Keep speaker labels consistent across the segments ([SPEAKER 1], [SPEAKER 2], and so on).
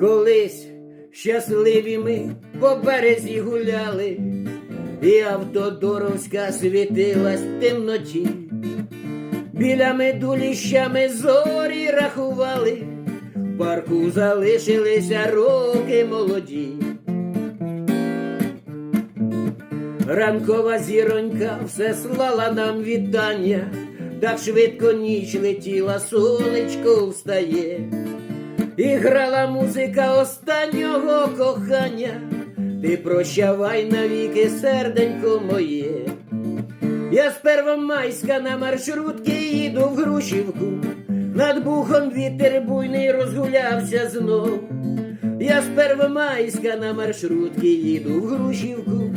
[SPEAKER 1] Колись щасливі ми по березі гуляли, і автодоровська світилась в темноті. Біля медуліща ми зорі рахували, в парку залишилися роки молоді. Ранкова зіронька все слала нам вітання, так швидко ніч летіла, сонечко встає, і грала музика останнього кохання, ти прощавай навіки, серденько моє. Я з Первомайська на маршрутки їду в Грушівку, над бухом вітер буйний розгулявся знов. Я з Первомайська на маршрутки їду в Грушівку,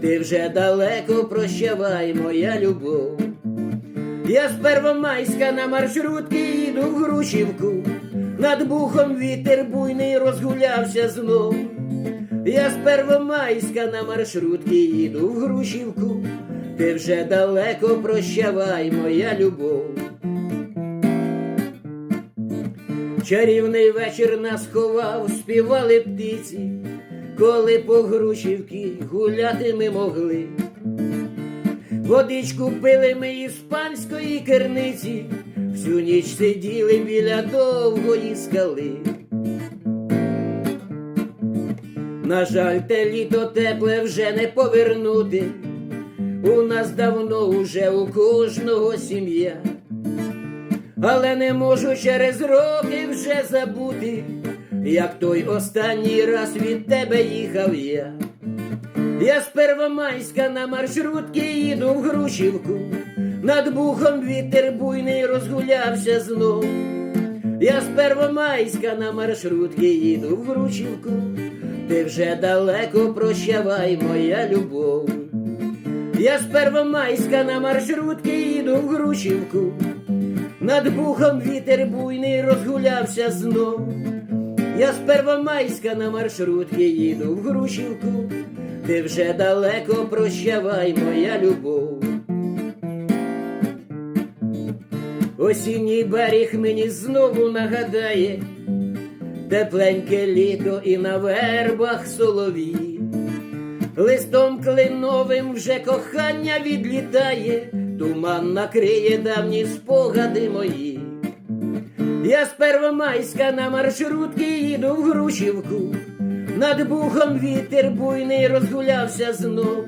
[SPEAKER 1] ти вже далеко прощавай, моя любов. Я з Первомайська на маршрутки їду в Грушівку, над бухом вітер буйний розгулявся знов. Я з Первомайська на маршрутки їду в Грушівку, ти вже далеко прощавай, моя любов. Чарівний вечір нас ховав, співали птиці, коли по Грушівки гуляти ми могли. Водичку пили ми із панської керниці, всю ніч сиділи біля довгої скали. На жаль, те літо тепле вже не повернути. У нас давно уже у кожного сім'я. Але не можу через роки вже забути, як той останній раз від тебе їхав я. Я з Первомайська на маршрутки їду в Грушівку, над бухом вітер буйний розгулявся знов. Я з Первомайська на маршрутки їду в Грушівку, ти вже далеко прощавай, моя любов. Я з Первомайська на маршрутки їду в Грушівку, над бухом вітер буйний розгулявся знов. Я з Первомайська на маршрутки їду в Грушівку, ти вже далеко прощавай, моя любов. Осінній берег мені знову нагадає, тепленьке літо і на вербах солові. Листом клиновим вже кохання відлітає, туман накриє давні спогади мої. Я з Первомайська на маршрутки їду в Грушівку, над бухом вітер буйний розгулявся знов.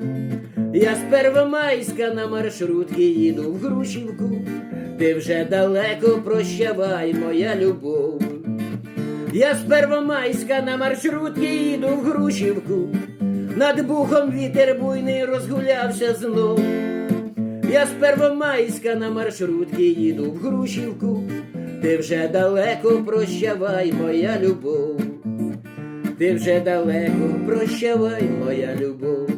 [SPEAKER 1] Я з Первомайська на маршрутки їду в Грушівку, ти вже далеко прощавай, моя любов. Я з Первомайська на маршрутки їду в Грушівку, над бухом вітер буйний розгулявся знов. Я з Первомайська на маршрутки їду в Грушівку, ти вже далеко прощавай, моя любов. Ти вже далеко прощавай, моя любов.